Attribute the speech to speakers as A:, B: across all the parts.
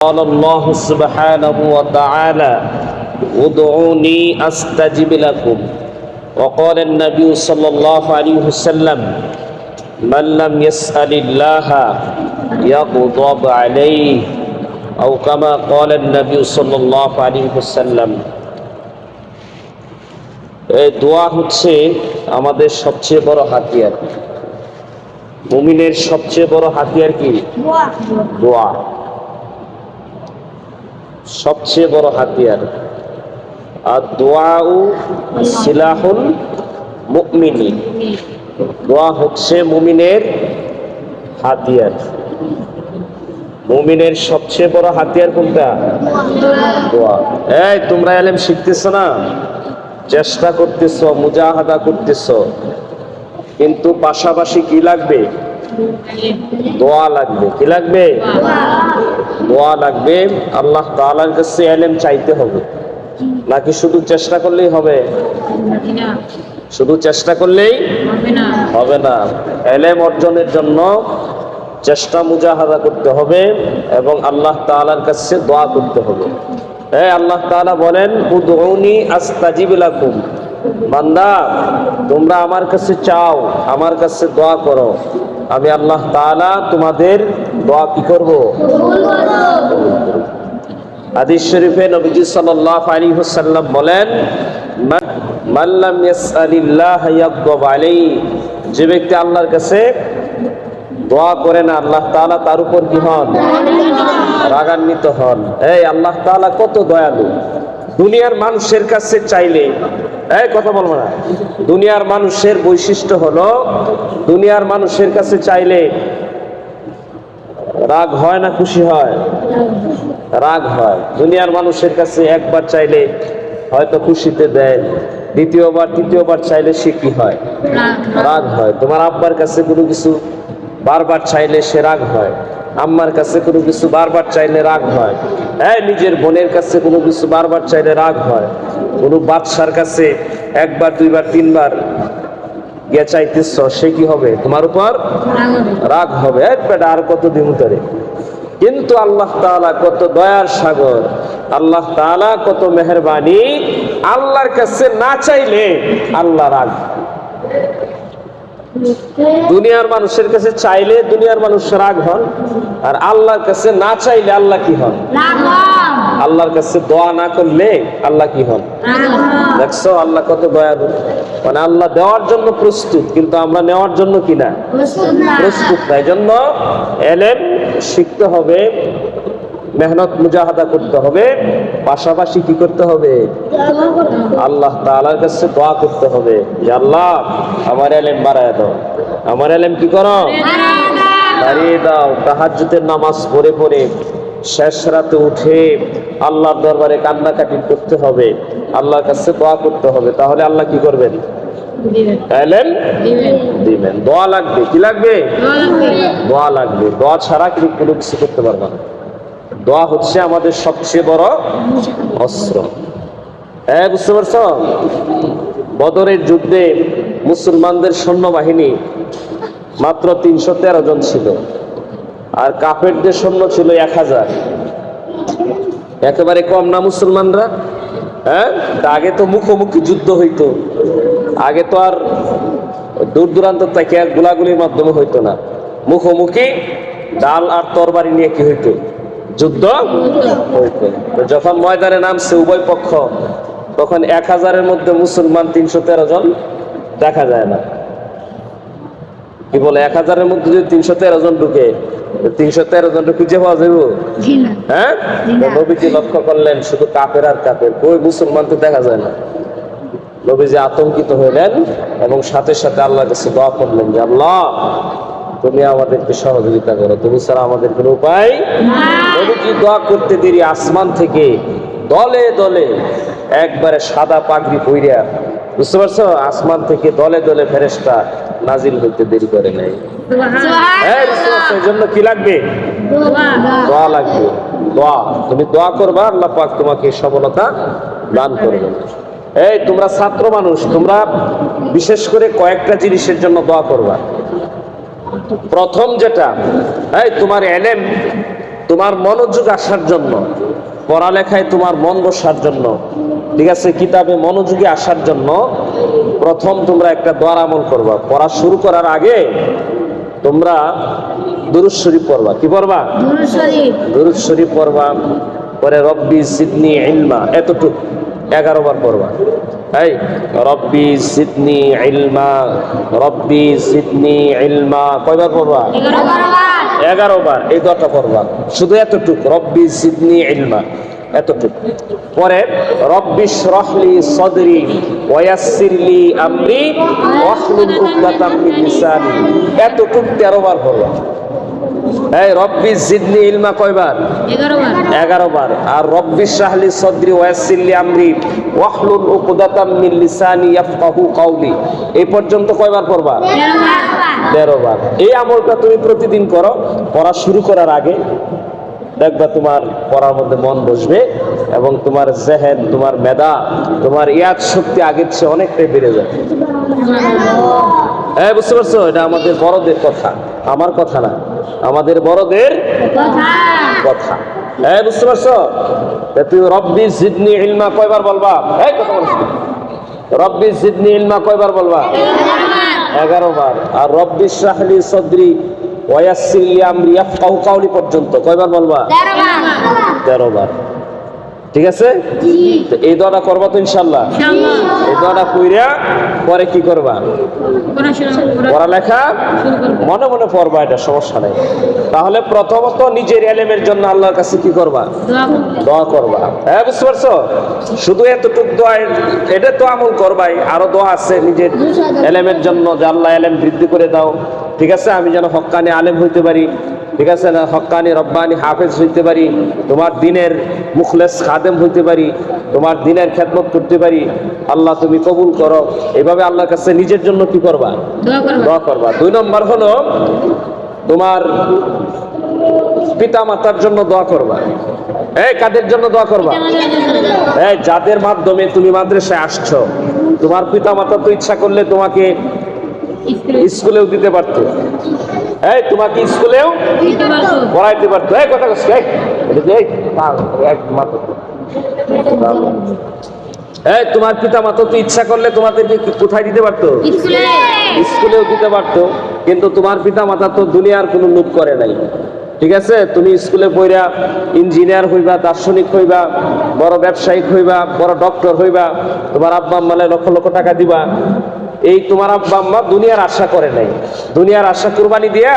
A: قال الله سبحانه وتعالى ادعوني استجب لكم وقال النبي صلى الله عليه وسلم من لم يسأل الله يغضب عليه أو كما قال النبي صلى الله عليه وسلم এই দোয়া হচ্ছে আমাদের সবচেয়ে বড় হাতিয়ার মুমিনের সবচেয়ে বড় হাতিয়ার কি দোয়া সবচেয়ে বড় হাতিয়ার। আর দোয়াউ সিলাহুল মুমিনি। দোয়া হচ্ছে মুমিনের হাতিয়ার। মুমিনের সবচেয়ে বড় হাতিয়ার কোনটা? দোয়া। এই, তোমরা এলেম শিখতেছ না? চেষ্টা করতেছ, মুজাহাদা করতেছ। কিন্তু পাশাপাশি কি লাগবে? দোয়া লাগবে। কি লাগবে? দোয়া লাগবে। আল্লাহ তাআলার কাছে এলেম চাইতে হবে। নাকি শুধু চেষ্টা করলেই হবে? শুধু চেষ্টা করলেই হবে না। এলেম অর্জনের জন্য চেষ্টা মুজাহাদা করতে হবে এবং আল্লাহ তাআলার কাছে দোয়া করতে হবে। হ্যাঁ আল্লাহ তাআলা বলেন আস্তাজিব লাকুম। বান্দা, তোমরা আমার কাছে চাও, আমার কাছে দোয়া করো। আমি আল্লাহ তাআলা তোমাদের দোয়া কি করব? হাদিস শরীফে নবীজি সাল্লাল্লাহু আলাইহি ওয়াসাল্লাম বলেন, মান লাম ইয়াসআলিল্লাহ ইয়াগদাব আলাইহি যে ব্যক্তি আল্লাহর কাছে দোয়া করে না, আল্লাহ তাআলা তার উপর কি হন? রাগান্বিত হন। এই আল্লাহ তাআলা কত দয়ালু। দুনিয়ার মানুষের কাছে চাইলে এই কথা বলব না। দুনিয়ার মানুষের বৈশিষ্ট্য হলো, দুনিয়ার মানুষের কাছে চাইলে রাগ হয় না খুশি হয়? রাগ হয়। দুনিয়ার মানুষের কাছে একবার চাইলে হয়তো খুশিতে দেয়, দ্বিতীয়বার, তৃতীয়বার চাইলে সে কি হয়? রাগ হয়। তোমার আব্বার কাছে কোনো কিছু বারবার চাইলে সে রাগ হয়। আম্মার কাছে কোনো কিছু বারবার চাইলে রাগ হয়। হ্যাঁ নিজের বোনের কাছে কোনো কিছু বারবার চাইলে রাগ হয়। কোনো বাদশার কাছে একবার, দুইবার, তিনবার গিয়ে চাইতেছ, সে কি হবে? তোমার উপর রাগ হবে। বেটা, আর কত দিন ধরে? কিন্তু আল্লাহ তাআলা কত দয়ার সাগর, আল্লাহ তাআলা কত মেহরবানি। আল্লাহর কাছে না চাইলে আল্লাহ রাগ দুনিয়ার মানুষের কাছে চাইলে দুনিয়ার মানুষ রাগ হন, আর আল্লাহর কাছে না চাইলে আল্লাহ কি হন? আল্লাহর কাছে দোয়া না করলে আল্লাহ কি হন? দেখছ আল্লাহ কত দয়ালু। মানে আল্লাহ দেওয়ার জন্য প্রস্তুত কিন্তু আমরা নেওয়ার জন্য কি না? প্রস্তুত না। এই জন্য এলেম শিখতে হবে মেহনত মুজাহাদা করতে হবে পাশাপাশি কি করতে হবে? আল্লাহ তাআলার কাছে দোয়া করতে হবে যে আল্লাহ আমার এলেম বাড়ায় দাও। আমার এলেম কি করো? দাঁড়িয়ে দাও। তাহাজ্জুদের নামাজ পড়ে পড়ে শেষ রাতে উঠে আল্লাহর দরবারে কান্নাকাটি করতে হবে। আল্লাহর কাছে দোয়া করতে হবে। তাহলে আল্লাহ কি করবেন? দিবেন। দোয়া লাগবে। কি লাগবে। দোয়া লাগবে। দোয়া ছাড়া কিন্তু কোনো কিছু করতে পারবে না। দোয়া হচ্ছে আমাদের সবচেয়ে বড় অস্ত্র। হ্যাঁ বুঝতে পারছ? বদরের যুদ্ধে মুসলমানদের সৈন্যবাহিনী মাত্র তিনশো তেরো জন ছিল। আর কাফেরদের সৈন্য ছিল এক হাজার। একেবারে কম না মুসলমানরা? হ্যাঁ? আগে তো মুখোমুখি যুদ্ধ হইতো। আগে তো আর দূর দূরান্ত থেকে গোলাগুলির মাধ্যমে হইতো না। মুখোমুখি ডাল আর তরবারি নিয়ে কি হইতো? যুদ্ধ হইতো। যখন ময়দানে নামছে উভয় পক্ষ, তখন এক হাজারের মধ্যে মুসলমান তিনশো তেরো জন দেখা যায় না। কি বলে এক হাজারের মধ্যে যদি তিনশো তেরো জন ঢুকে তিনশো তেরো জন খুঁজে পাওয়া যাবে হ্যাঁ? নবীজি লক্ষ্য করলেন শুধু কাপের আর কাপের কই মুসলমান তো দেখা যায় না। নবীজি আতঙ্কিত হইলেন এবং সাথে সাথে আল্লাহর কাছে দোয়া করলেন যে আল্লাহ তুমি আমাদেরকে সহযোগিতা করো। তুমি ছাড়া আমাদের কোনো উপায় নবীজি দোয়া করতে দেরি আসমান থেকে দলে দলে একবারে সাদা পাগড়ি পইরা বুঝতে পারছ? আসমান থেকে দলে দলে ফেরেশতা নাজিল হইতে দেরি করে নাই। এই জন্য কি লাগবে? দোয়া লাগবে। দোয়া। তুমি দোয়া করবা আল্লাহ পাক তোমাকে সফলতা দান করবেন এই তোমরা ছাত্র মানুষ তোমরা বিশেষ করে কয়েকটা জিনিসের জন্য দোয়া করবা। প্রথম যেটা এই তোমার এলেম তোমার মনোযোগ আসার জন্য পড়ালেখায় তোমার মন বসার জন্য ঠিক আছে কিতাবে মনোযোগী আসার জন্য প্রথম তোমরা একটা দোয়ার আমল করবা। পড়া শুরু করার আগে তোমরা দুরুদ শরীফ পড়বা। কি পড়বা?
B: দুরুদ শরীফ।
A: পড়বা পরে রব্বি সিদনি ইলমা এতটুক এগারো বার পড়বা। এই রব্বি সিদনি ইলমা রব্বি সিদনি ইলমা কয়বার পড়বা?
B: এগারো বার।
A: এই দটা পড়বা। শুধু এতটুক রব্বি সিদনি ইলমা। এতটুক। পরে রব্বি শরহলি সদরি ওয়াসিরলি আমরি ওয়াহলুল উকদাতাম মিন লিসানি। এতটুক তেরো বার পড়বা। এই রব্বি জিদনি ইলমা কয়বার?
B: এগারো বার।
A: এগারো বার। আর রব্বি শাহলি সদরি ওয়াসিল্লি আমরি ওয়াহলুল উকদাতাম মিন লিসানি ইয়াফকাহু কাওলি। এই পর্যন্ত কয়বার পড়বা?
B: তেরো বার।
A: তেরো বার। এই আমলটা তুমি প্রতিদিন করো। পড়া শুরু করার আগে দেখবা তোমার পড়ার মধ্যে মন বসবে এবং তোমার জেহেন তোমার মেধা তোমার ইয়াদ শক্তি আগের চেয়ে অনেকটাই বেড়ে যাবে। হ্যাঁ বুঝতে পারছ? এটা আমাদের বড়দের কথা। আমার কথা না আমাদের বড়দের
B: কথা।
A: হ্যাঁ বুঝতে পারছ? তা তুই রব্বি জিদনি ইলমা কয়বার বলবা? এই কথা বলছি রব্বি জিদনি ইলমা কয়বার বলবা? এগারো বার। আর রব্বি শাহলি সদরি কাউলি পর্যন্ত। কয়বার বলবা?
B: তেরো বার।
A: ঠিক আছে? এই দোয়াটা করবা তো ইনশাল্লাহ এই দোয়াটা কইরা পরে কি করবা? পড়ালেখা? মনে মনে পড়বা এটা সমস্যা নেই। তাহলে প্রথমত নিজের এলেমের জন্য আল্লাহর কাছে কি করবা? দোয়া করবা। হ্যাঁ বুঝতে পারছ? শুধু এতটুক দোয়া এটা তো আমল করবাই। আরও দোয়া আছে নিজের এলেমের জন্য যে আল্লাহ এলেম বৃদ্ধি করে দাও। ঠিক আছে? আমি যেন হক্কানি আলেম হইতে পারি। ঠিক আছে? না হক্কানি রব্বানি হাফেজ হইতে পারি। তোমার দিনের মুখলেস খাদেম হইতে পারি। তোমার দিনের খেদমত করতে পারি। আল্লাহ তুমি কবুল করো। এইভাবে আল্লাহর কাছে নিজের জন্য কি করবা? দোয়া করবা। দুই নম্বর হলো তোমার পিতা মাতার জন্য দোয়া করবা। এই কাদের জন্য দোয়া করবা? এই যাদের মাধ্যমে তুমি মাদ্রাসায় আসছো। তোমার পিতা মাতা তো ইচ্ছা করলে তোমাকে স্কুলেও দিতে পারতো। এই তোমাকে স্কুলেও পড়াইতে পারতো। এই কথা কস এই তোমার পিতা মাতা তো ইচ্ছা করলে তোমাদেরকে কোথায় দিতে পারতো? স্কুলেও দিতে পারতো। কিন্তু তোমার পিতা মাতা তো দুনিয়ার কোনো লোভ করে নাই। ঠিক আছে? তুমি স্কুলে পড়া ইঞ্জিনিয়ার হইবা দার্শনিক হইবা বড় ব্যবসায়িক হইবা বড় ডক্টর হইবা তোমার আব্বা আম্মালে লক্ষ লক্ষ টাকা দিবা। এই তোমার আব্বা আম্মা দুনিয়ার আশা করে নাই। দুনিয়ার আশা কুরবানি দিয়া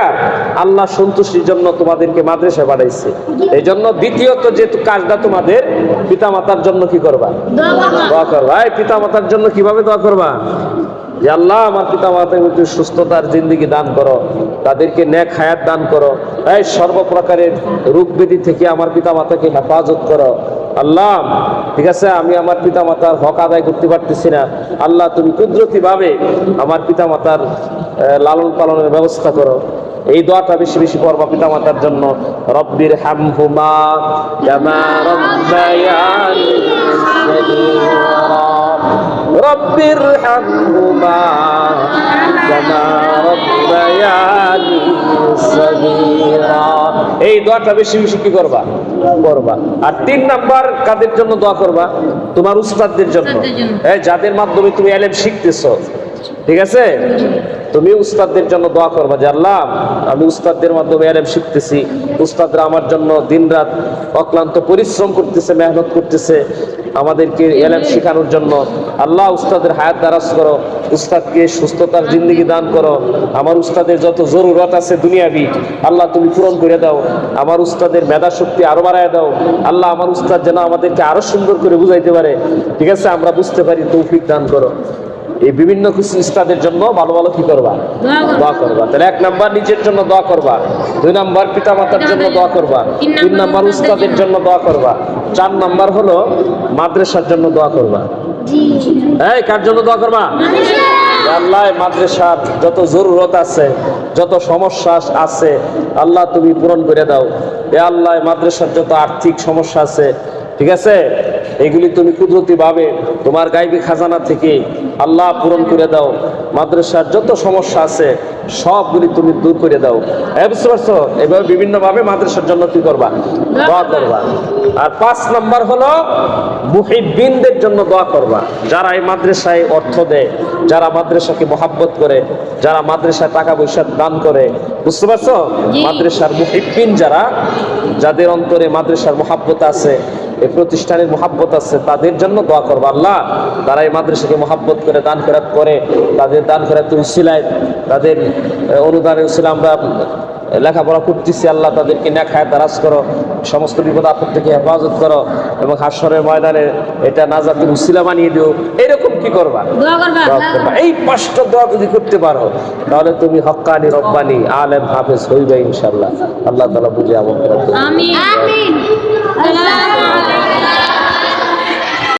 A: আল্লাহ সন্তুষ্টির জন্য তোমাদেরকে মাদ্রাসায় পাঠাইছে। এই জন্য দ্বিতীয়ত যে কাজটা তোমাদের পিতা মাতার জন্য কি করবা? দোয়া করবা। এই পিতা মাতার জন্য কীভাবে দোয়া করবা? যে আল্লাহ, আমার পিতা মাতাকে সুস্থতার জিন্দিগি দান করো, তাদেরকে নেক হায়াত দান করো। এই সর্বপ্রকারের রোগ ব্যাধি থেকে আমার পিতা মাতাকে হেফাজত করো। আল্লাহ, ঠিক আছে, আমি আমার পিতা মাতার হক আদায় করতে পারতেছি না। আল্লাহ, তুমি কুদরতিভাবে আমার পিতা মাতার লালন পালনের ব্যবস্থা করো। এই দোয়াটা বেশি বেশি পড়বা পিতা মাতার জন্য। রব্বির হামহুমা জামা كما ربياني صغيرا. এই দোয়াটা বেশি বেশি কি করবা? করবা। আর তিন নাম্বার কাদের জন্য দোয়া করবা? তোমার উস্তাদদের জন্য। যাদের মাধ্যমে তুমি এলেম শিখতেছো। ঠিক আছে? তুমি উস্তাদদের জন্য দোয়া করবা যে আল্লাহ আমি উস্তাদদের মাধ্যমে এলেম শিখতেছি। উস্তাদরা আমার জন্য দিনরাত অক্লান্ত পরিশ্রম করতেছে মেহনত করতেছে। আমাদেরকে এলেম শেখানোর জন্য আল্লাহ উস্তাদের হায়াত দারাজ করো উস্তাদকে সুস্থতার জিন্দগি দান করো। আমার উস্তাদের যত জরুরত আছে দুনিয়াবি আল্লাহ তুমি পূরণ করে দাও। আমার উস্তাদের মেধা শক্তি আরও বাড়ায় দাও। আল্লাহ আমার উস্তাদ যেন আমাদেরকে আরও সুন্দর করে বুঝাইতে পারে। ঠিক আছে আমরা বুঝতে পারি তৌফিক দান করো। এই বিভিন্ন কিছু উস্তাদের জন্য ভালো ভালো কি করবা? দোয়া করবা। তাহলে এক নাম্বার নিজের জন্য দোয়া করবা। দুই নাম্বার পিতা মাতার জন্য দোয়া করবা। তিন নাম্বার উস্তাদের জন্য। দোয়া করবা। চার নাম্বার হলো মাদ্রাসার জন্য দোয়া করবা। এই কার জন্য দোয়া করবা? আল্লাহ মাদ্রাসার যত জরুরত আছে যত সমস্যা আছে আল্লাহ তুমি পূরণ করে দাও। এ আল্লাহ মাদ্রাসার যত আর্থিক সমস্যা আছে ঠিক আছে? এগুলি তুমি কুদরতি ভাবে তোমার গাইবী খাজানা থেকে আল্লাহ পূরণ করে দাও। মাদ্রাসার যত সমস্যা আছে সবগুলি তুমি দূর করে দাও। হ্যাঁ এভাবে বিভিন্নভাবে মাদ্রাসার জন্য কি করবা? দোয়া করবা। আর পাঁচ নাম্বার হলো মুহিবিনদের জন্য দোয়া করবা। যারা এই মাদ্রাসায় অর্থ দেয় যারা মাদ্রাসাকে মহাব্বত করে যারা মাদ্রাসায় টাকা পয়সা দান করে বুঝতে পারছ। মাদ্রাসার মুহিবিন যারা যাদের অন্তরে মাদ্রাসার মহাব্বত আছে এই প্রতিষ্ঠানের মহাব্বত আছে তাদের জন্য দোয়া করব। আল্লাহ তারা এই মাদ্রাসাকে মহাব্বত করে দান ফেরাত করে তাদের দান ফেরাত উসিলায় তাদের অনুদানের উসিলা আমরা লেখাপড়া করতেছি। আল্লাহ তাদেরকে নেখায় দারাজ করো সমস্ত বিপদ আপদ থেকে হেফাজত করো এবং হাসরের ময়দানে এটা না নাজাতের উসিলা বানিয়ে দিও। এরকম কি করবা। এই পাঁচটা দোয়া যদি করতে পারো তাহলে তুমি হক্কানি রব্বানি আলেম হাফেজ হইবে ইনশাল্লাহ আল্লাহ তালা বুঝে আমল 来来
B: 来来来